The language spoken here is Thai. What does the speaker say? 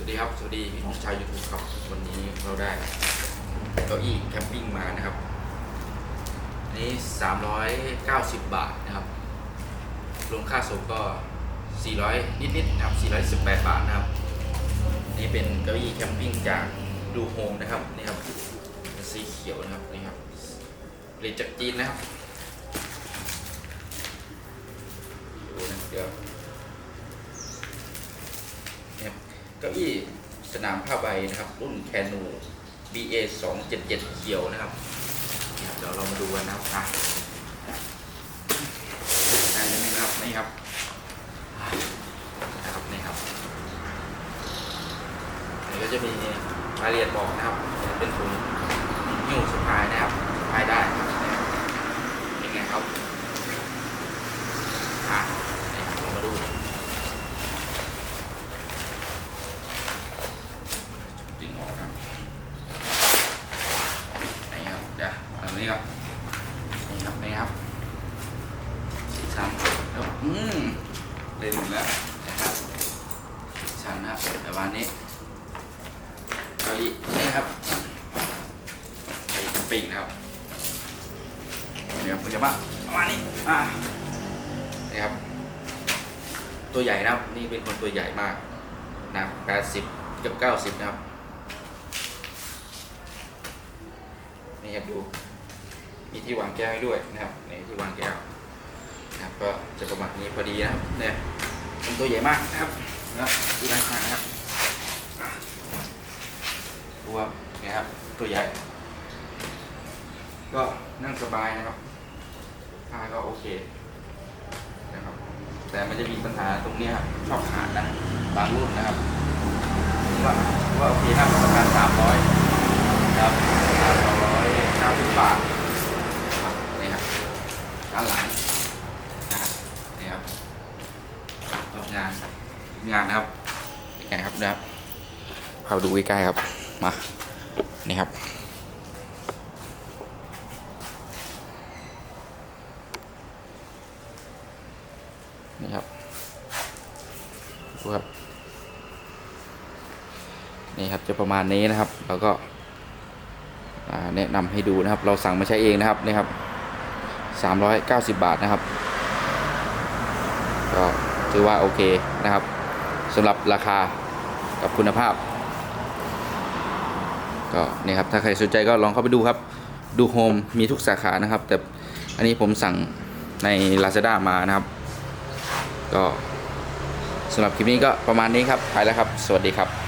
วัสดีครับสวัสดีพี่น้องชาวยูทูบครับวันนี้เราได้เก้าอี้แคมปิ้งมานะครับอันนี้390บาทนะครับรวมค่าส่งก็400นิดๆนะครับ418บาทนะครับนี่เป็นเก้าอี้แคมปิ้งจากดูโฮมนะครับนี่ครับสีเขียวนะครับนี่ครับผลิตจากจีนนะครับ ดูนะเดี๋ยว เนี่ยเก้าอี้สนามผ้าใบนะครับ รุ่นแคนู BA 277เขียวนะครับเดี๋ยวเรามาดูกันนะครับอะได้แล้วนะครับนี่ครับนะครับนี่ครับอันนี้ก็จะมีรายละเอียดบอกนะครับ เป็นถุงหิ้วสะพายนะครับสะพายได้นะครับเนี่ยเป็นไงครับ อะนี่ครับเรามาดูดึงออกครับ นี่ครับเดี๋ยวเอาตรงนี้ครับนี่ครับนี่ครับสีสันแล้วอืมเล่นหมดแล้วนะครับสีสันนะครับแต่วันนี้เก้าอี้นี่ครับไปปีกนะครับเดี๋ยวคุณจะมาประมาณนี้อะนี่ครับ ตัวใหญ่นะครับ นี่เป็นคนตัวใหญ่มากหนัก80กับ90 นะครับ นี่ครับดู มีที่วางแก้วให้ด้วยนะครับนี่ที่วางแก้วนะครับก็จะประมาณนี้พอดีนะครับเนี่ยเป็นตัวใหญ่มากนะครับแล้วดูด้านข้างนะครับอะดูครับเนี่ยครับตัวใหญ่ ก็นั่งสบายนะครับผ้าก็โอเคนะครับ แต่มันจะมีปัญหาตรงนี้ครับชอบขาดนะบางรุ่นนะครับว่าว่าโอเคนะประมาณสามร้อยครับสามร้อยเก้าสิบบาทครับนี่ครับด้านหลังนะครับนี่ครับรอบงานงานนะครับไงครับนะครับพาดูใกล้ๆครับมานี่ครับนี่ครับดูครับนี่ครับจะประมาณนี้นะครับแล้วก็แนะนำให้ดูนะครับ เราสั่งมาใช้เองนะครับนี่ครับ390 บาทนะครับก็ ถือว่าโอเคนะครับสำหรับราคากับคุณภาพ ก็นี่ครับถ้าใครสนใจก็ลองเข้าไปดูครับ ดูโฮมมีทุกสาขานะครับ แต่อันนี้ผมสั่งใน Lazada มานะครับ ก็สำหรับคลิปนี้ก็ประมาณนี้ครับไปแล้วครับ สวัสดีครับ